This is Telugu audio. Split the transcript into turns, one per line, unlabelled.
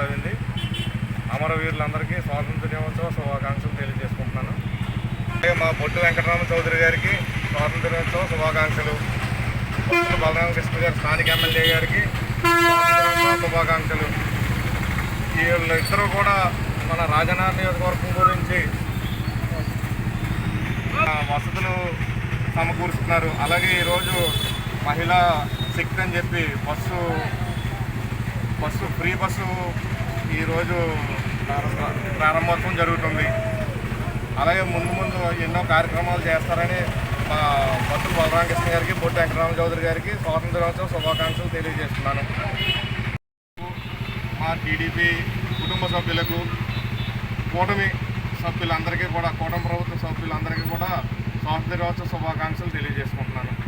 హాస్పిటల్ అమరవీరులందరికీ స్వాతంత్ర దినోత్సవ శుభాకాంక్షలు తెలియజేసుకుంటున్నాను. అలాగే మా బొట్టు వెంకటరామ చౌదరి గారికి స్వాతంత్ర దినోత్సవ శుభాకాంక్షలు. బలరామ కృష్ణ గారు స్థానిక ఎమ్మెల్యే గారికి శుభాకాంక్షలు. వీళ్ళిద్దరూ కూడా మన రాజనాథ నియోజకవర్గం గురించి వసతులు సమకూరుస్తున్నారు. అలాగే ఈరోజు మహిళా శక్తి అని చెప్పి బస్సు బస్సు ఫ్రీ బస్సు ఈరోజు ప్రారంభ- ప్రారంభోత్సవం జరుగుతుంది. అలాగే ముందు ముందు ఎన్నో కార్యక్రమాలు చేస్తారని మా బస్సు బలరామకృష్ణ గారికి బొట్టు వెంకటరామ చౌదరి గారికి స్వాతంత్ర దినోత్సవ శుభాకాంక్షలు తెలియజేస్తున్నాను. మా టీడీపీ కుటుంబ సభ్యులకు కూటమి సభ్యులందరికీ కూడా కూటమి ప్రభుత్వ సభ్యులందరికీ కూడా స్వాతంత్ర దినోత్సవ శుభాకాంక్షలు తెలియజేసుకుంటున్నాను.